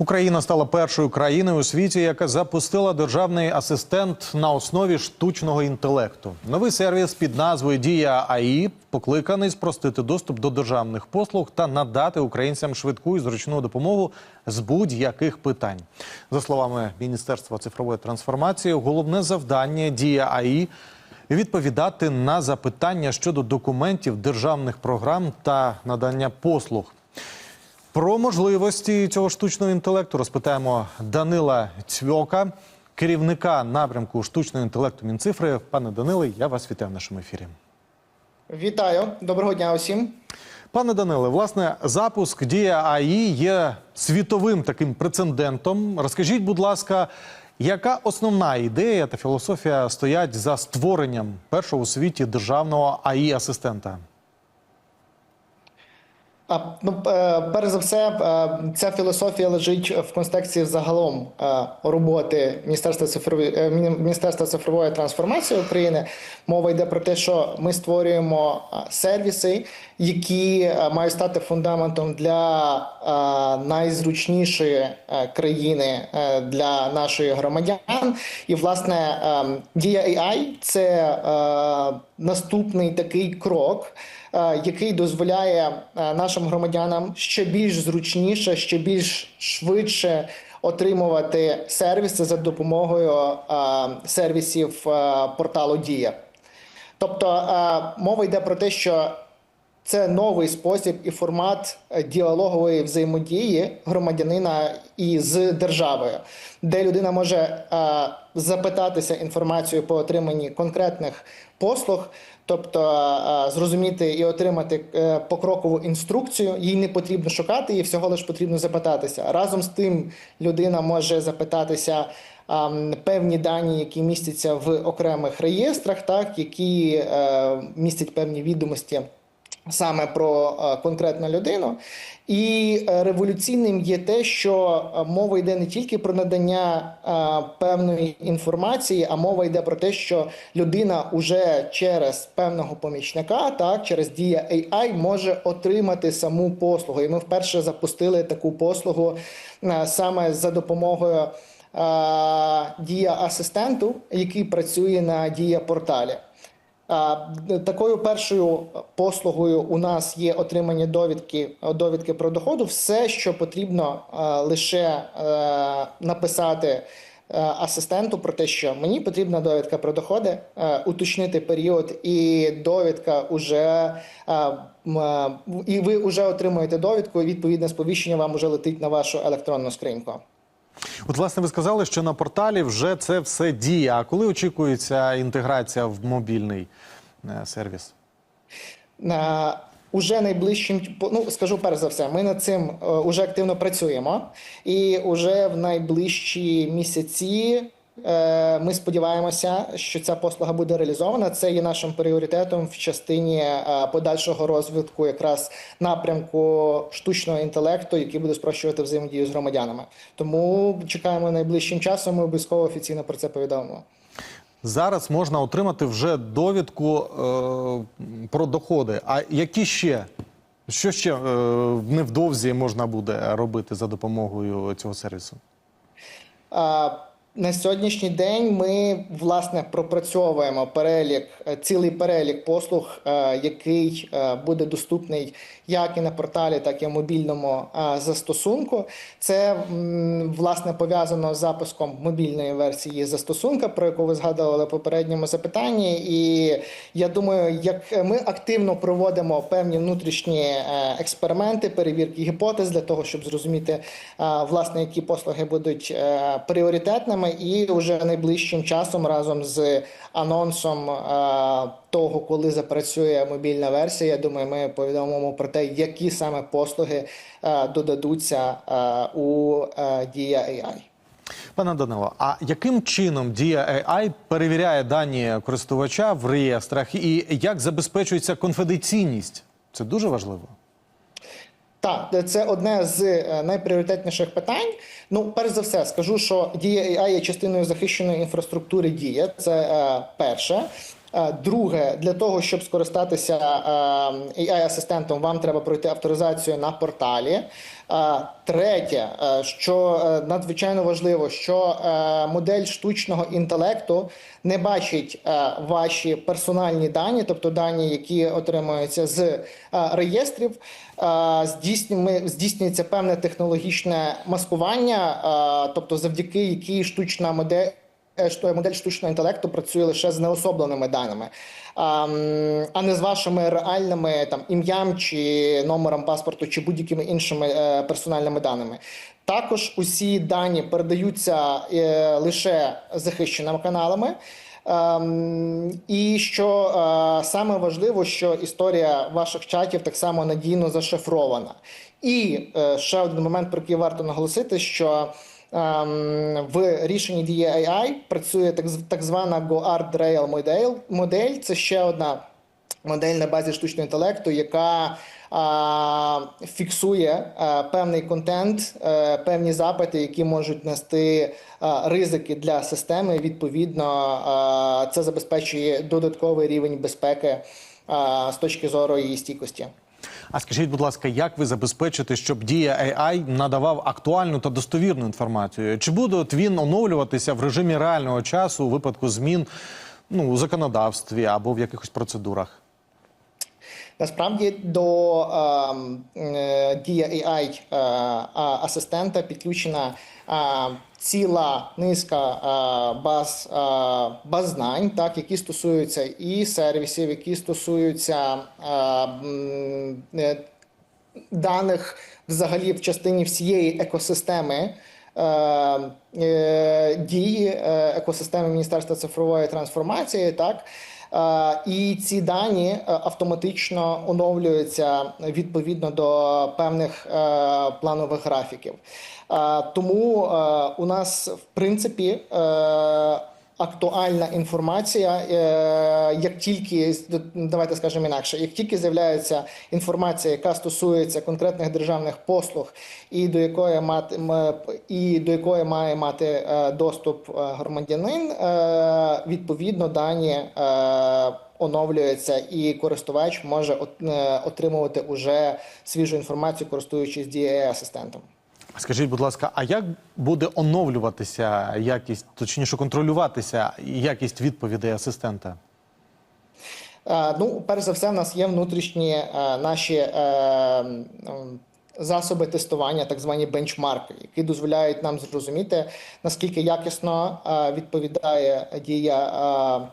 Україна стала першою країною у світі, яка запустила державний асистент на основі штучного інтелекту. Новий сервіс під назвою Дія АІ покликаний спростити доступ до державних послуг та надати українцям швидку і зручну допомогу з будь-яких питань. За словами Міністерства цифрової трансформації, головне завдання Дія АІ відповідати на запитання щодо документів державних програм та надання послуг. Про можливості цього штучного інтелекту розпитаємо Данила Цвьока, керівника напрямку штучного інтелекту Мінцифри. Пане Даниле, я вас вітаю в нашому ефірі. Вітаю, доброго дня усім. Пане Даниле, власне, запуск Дія АІ є світовим таким прецедентом. Розкажіть, будь ласка, яка основна ідея та філософія стоять за створенням першого у світі державного АІ асистента? А, ну, е, перш за все, е, ця філософія лежить в контексті загалом е, роботи Міністерства цифрової Міністерства цифрової трансформації України. Мова йде про те, що ми створюємо сервіси, які мають стати фундаментом для найзручнішої країни для наших громадян. І власне дія AI – це наступний такий крок. Е, Який дозволяє е, нашим громадянам ще більш зручніше, ще більш швидше отримувати сервіси за допомогою е, сервісів порталу Дія. Тобто мова йде про те, що це новий спосіб і формат е, діалогової взаємодії громадянина із державою, де людина може е, запитатися інформацію по отриманні конкретних послуг, тобто е, зрозуміти і отримати е, покрокову інструкцію. Їй не потрібно шукати, їй всього лиш потрібно запитатися. Разом з тим людина може запитатися. Певні дані, які містяться в окремих реєстрах, так які е, містять певні відомості саме про е, конкретну людину. І е, революційним є те, що е, мова йде не тільки про надання певної інформації, а мова йде про те, що людина уже через певного помічника, так через дія AI, може отримати саму послугу. І ми вперше запустили таку послугу саме за допомогою. Дія асистенту, який працює на дія порталі. А, Такою першою послугою у нас є отримання довідки, довідки про доходу. Все, що потрібно лише е, написати е, асистенту про те, що мені потрібна довідка про доходи, е, уточнити період, і довідка уже е, е, і ви вже отримуєте довідку. Відповідне сповіщення вам вже летить на вашу електронну скриньку. От, власне, ви сказали, що на порталі вже це все діє. А коли очікується інтеграція в мобільний е, сервіс? На Уже найближчим ну скажу перш за все, ми над цим е, уже активно працюємо, і уже в найближчі місяці е, ми сподіваємося, що ця послуга буде реалізована. Це є нашим пріоритетом в частині е, подальшого розвитку, якраз напрямку штучного інтелекту, який буде спрощувати взаємодію з громадянами. Тому чекаємо найближчим часом. Ми обов'язково офіційно про це повідомимо. Зараз можна отримати вже довідку е, про доходи. А які ще? Що ще е, невдовзі можна буде робити за допомогою цього сервісу? А, На сьогоднішній день ми власне пропрацьовуємо перелік, е, цілий перелік послуг, е, який е, буде доступний як і на порталі, так і в мобільному застосунку. Це власне пов'язано з запуском мобільної версії застосунка, про яку ви згадували в попередньому запитанні. І я думаю, як ми активно проводимо певні внутрішні експерименти, перевірки гіпотез для того, щоб зрозуміти власне, які послуги будуть е, пріоритетними, і вже найближчим часом разом з анонсом е, того, коли запрацює мобільна версія, я думаю, ми повідомимо про те, які саме послуги е, додадуться е, у Дія AI. Пане Данило, а яким чином Дія AI перевіряє дані користувача в реєстрах і як забезпечується конфіденційність? Це дуже важливо. Так, це одне з е, найпріоритетніших питань. Ну, перш за все, скажу, що дія AI є частиною захищеної інфраструктури дія. Це е, перше. Е, Друге, для того, щоб скористатися е, AI-асистентом, вам треба пройти авторизацію на порталі. Е, Третє, що надзвичайно важливо, що модель штучного інтелекту не бачить ваші персональні дані, тобто дані, які отримуються з реєстрів. Здійснюється певне технологічне маскування, тобто завдяки якій штучна модель що модель штучного інтелекту працює лише з неособленими даними, а, не з вашими реальними там ім'ям чи номером паспорту, чи будь-якими іншими е, персональними даними. Також усі дані передаються е, лише захищеними каналами. Ем, і що е, саме важливо, що історія ваших чатів так само надійно зашифрована. І е, ще один момент, про який варто наголосити, що в рішенні DAI працює так, звана GoArdrail модель. модель. Це ще одна модель на базі штучного інтелекту, яка фіксує певний контент, е, певні запити, які можуть нести ризики для системи. Відповідно, це забезпечує додатковий рівень безпеки з точки зору її стійкості. А скажіть, будь ласка, як ви забезпечите, щоб дія AI надавав актуальну та достовірну інформацію? Чи буде от він оновлюватися в режимі реального часу у випадку змін ну, у законодавстві або в якихось процедурах? Насправді до ем, е, дія AI е, асистента підключена е, ціла низка баз, баз знань, так, які стосуються і сервісів, які стосуються даних взагалі в частині всієї екосистеми. Дії екосистеми Міністерства цифрової трансформації, так і ці дані е, автоматично оновлюються відповідно до певних е, планових графіків. Е, Тому е, у нас в принципі е, актуальна інформація, е, як тільки давайте скажемо інакше, як тільки з'являється інформація, яка стосується конкретних державних послуг, і до якої мати і до якої має мати е, доступ е, громадянин, відповідно дані. Оновлюється і користувач може отримувати уже свіжу інформацію, користуючись DAI асистентом. Скажіть, будь ласка, а як буде оновлюватися якість, точніше контролюватися якість відповідей асистента? Е, Ну, перш за все, в нас є внутрішні е, наші е, засоби тестування, так звані бенчмарки, які дозволяють нам зрозуміти, наскільки якісно відповідає дія.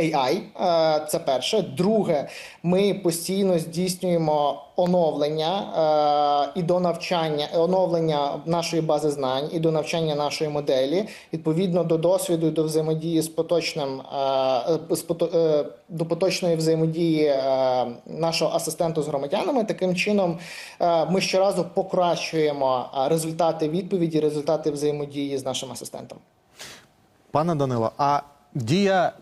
AI, е, це перше. Друге, ми постійно здійснюємо оновлення е, і до навчання, оновлення нашої бази знань і до навчання нашої моделі відповідно до досвіду і до взаємодії з поточним е, до поточної взаємодії нашого асистенту з громадянами. Таким чином ми щоразу покращуємо результати відповіді, результати взаємодії з нашим асистентом. Пане Данило, а дія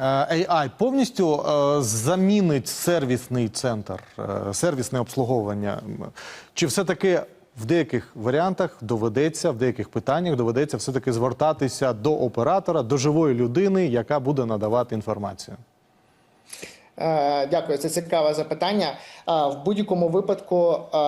AI повністю е, замінить сервісний центр, е, сервісне обслуговування? Чи все-таки в деяких варіантах доведеться, в деяких питаннях доведеться все-таки звертатися до оператора, до живої людини, яка буде надавати інформацію? Е, Дякую, це цікаве запитання. Е, В будь-якому випадку е,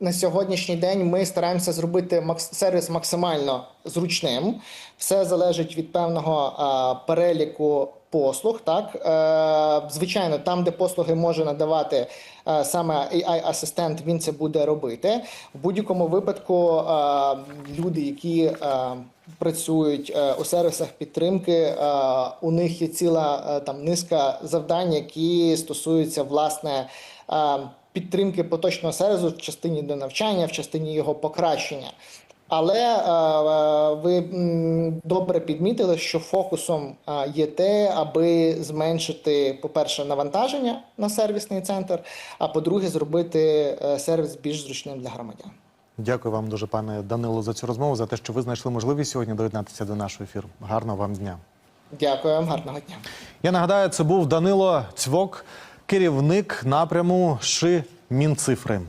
на сьогоднішній день ми стараємося зробити сервіс максимально зручним. Все залежить від певного переліку послуг. Так, Е, звичайно, там, де послуги може надавати е, саме AI-асистент, він це буде робити. В будь-якому випадку е, люди, які працюють у сервісах підтримки, у них є ціла там низка завдань, які стосуються власне. Підтримки поточного сервісу в частині до навчання, в частині його покращення. Але е, е, ви добре підмітили, що фокусом е, є те, аби зменшити, по-перше, навантаження на сервісний центр, а по-друге, зробити сервіс більш зручним для громадян. Дякую вам дуже, пане Данило, за цю розмову, за те, що ви знайшли можливість сьогодні доєднатися до нашого ефіру. Гарного вам дня. Дякую вам, гарного дня. Я нагадаю, це був Данило Цвок, керівник напряму ШИ Мінцифри.